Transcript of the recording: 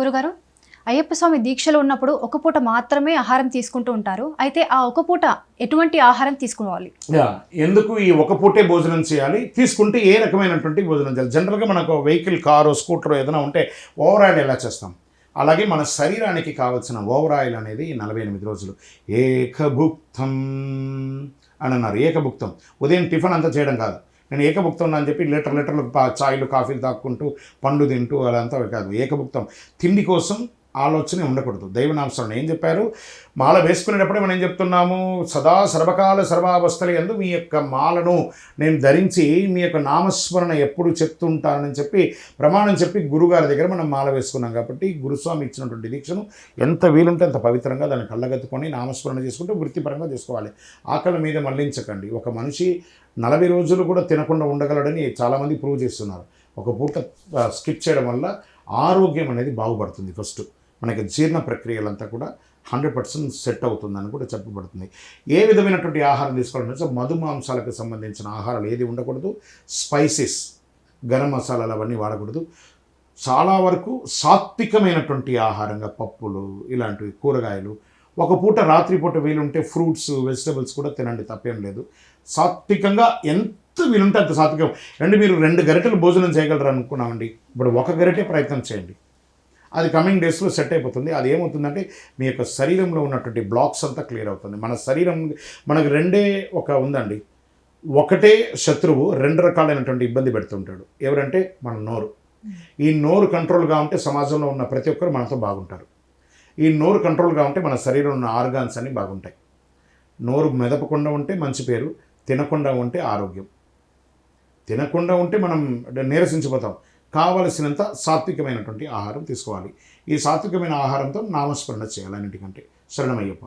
గురుగారు అయ్యప్ప స్వామి దీక్షలో ఉన్నప్పుడు ఒక పూట మాత్రమే ఆహారం తీసుకుంటూ ఉంటారు. అయితే ఆ ఒక పూట ఎటువంటి ఆహారం తీసుకోవాలి ఎందుకు ఈ ఒక పూటే భోజనం చేయాలి? తీసుకుంటే ఏ రకమైనటువంటి భోజనం చేయాలి? జనరల్గా మనకు వెహికల్ కారు స్కూటర్ ఏదైనా ఉంటే ఓవర్ ఆయిల్ ఎలా చేస్తాం? అలాగే మన శరీరానికి కావాల్సిన ఓవర్ ఆయిల్ అనేది నలభై ఎనిమిది రోజులు. ఏకభుక్తం అని అన్నారు. ఏకభుక్తం. ఉదయం టిఫిన్ అంతా చేయడం కాదు. నేను ఏకభుక్తం అని చెప్పి లీటర్ లీటర్లు పా- చాయ్లు కాఫీలు తాక్కుంటూ పండు తింటూ అదంతా కాదు. ఏకభుక్తం. తిండి కోసం ఆలోచన ఉండకూడదు. దైవనామస్మరణ. ఏం చెప్పారు? మాల వేసుకునేటప్పుడే మనం ఏం చెప్తున్నాము? సదా సర్వకాల సర్వావస్థలు ఎందు మీ యొక్క మాలను నేను ధరించి మీ యొక్క నామస్మరణ ఎప్పుడు చెప్తుంటానని చెప్పి ప్రమాణం చెప్పి గురుగారి దగ్గర మనం మాల వేసుకున్నాం కాబట్టి గురుస్వామి ఇచ్చినటువంటి దీక్షను ఎంత వీలుంటే అంత పవిత్రంగా దాన్ని కళ్ళగత్తుకొని నామస్మరణ చేసుకుంటే వృత్తిపరంగా చేసుకోవాలి. ఆకలి మీద మళ్ళించకండి. ఒక మనిషి నలభై రోజులు కూడా తినకుండా ఉండగలడని చాలామంది ప్రూవ్ చేస్తున్నారు. ఒక పూట స్కిప్ చేయడం వల్ల ఆరోగ్యం అనేది బాగుపడుతుంది ఫస్ట్. మనకి జీర్ణ ప్రక్రియలంతా కూడా హండ్రెడ్ పర్సెంట్ సెట్ అవుతుందని కూడా చెప్పబడుతుంది. ఏ విధమైనటువంటి ఆహారం తీసుకోవాలంటే మధుమాంసాలకు మధు మాంసాలకు సంబంధించిన ఆహారాలు ఏది ఉండకూడదు? స్పైసెస్ గరం మసాలాలు అవన్నీ వాడకూడదు. చాలా వరకు సాత్వికమైనటువంటి ఆహారంగా పప్పులు ఇలాంటివి కూరగాయలు ఒక పూట రాత్రిపూట వీలుంటే ఫ్రూట్స్ వెజిటబుల్స్ కూడా తినండి తప్పేం లేదు. సాత్వికంగా ఎంత వీలుంటే అంత సాత్వికం. అండి మీరు రెండు గరిటెలు భోజనం చేయగలరు అనుకున్నామండి ఇప్పుడు ఒక గరిటే ప్రయత్నం చేయండి. అది కమింగ్ డేస్లో సెట్ అయిపోతుంది. అది ఏమవుతుందంటే మీ యొక్క శరీరంలో ఉన్నటువంటి బ్లాక్స్ అంతా క్లియర్ అవుతుంది. మన శరీరం మనకు రెండే ఒక ఉందండి. ఒకటే శత్రువు రెండు రకాలైనటువంటి ఇబ్బంది పెడుతుంటాడు. ఎవరంటే మన నోరు. ఈ నోరు కంట్రోల్గా ఉంటే సమాజంలో ఉన్న ప్రతి ఒక్కరు మనతో బాగుంటారు. ఈ నోరు కంట్రోల్గా ఉంటే మన శరీరంలో ఉన్న ఆర్గాన్స్ అన్నీ బాగుంటాయి. నోరు మెదపకుండా ఉంటే మంచి పేరు తినకుండా ఉంటే ఆరోగ్యం. తినకుండా ఉంటే మనం నీరసించిపోతాం. కావలసినంత సాత్వికమైనటువంటి ఆహారం తీసుకోవాలి. ఈ సాత్వికమైన ఆహారంతో నామస్మరణ చేయాలి అన్నిటికంటే. శరణమయ్యప్ప.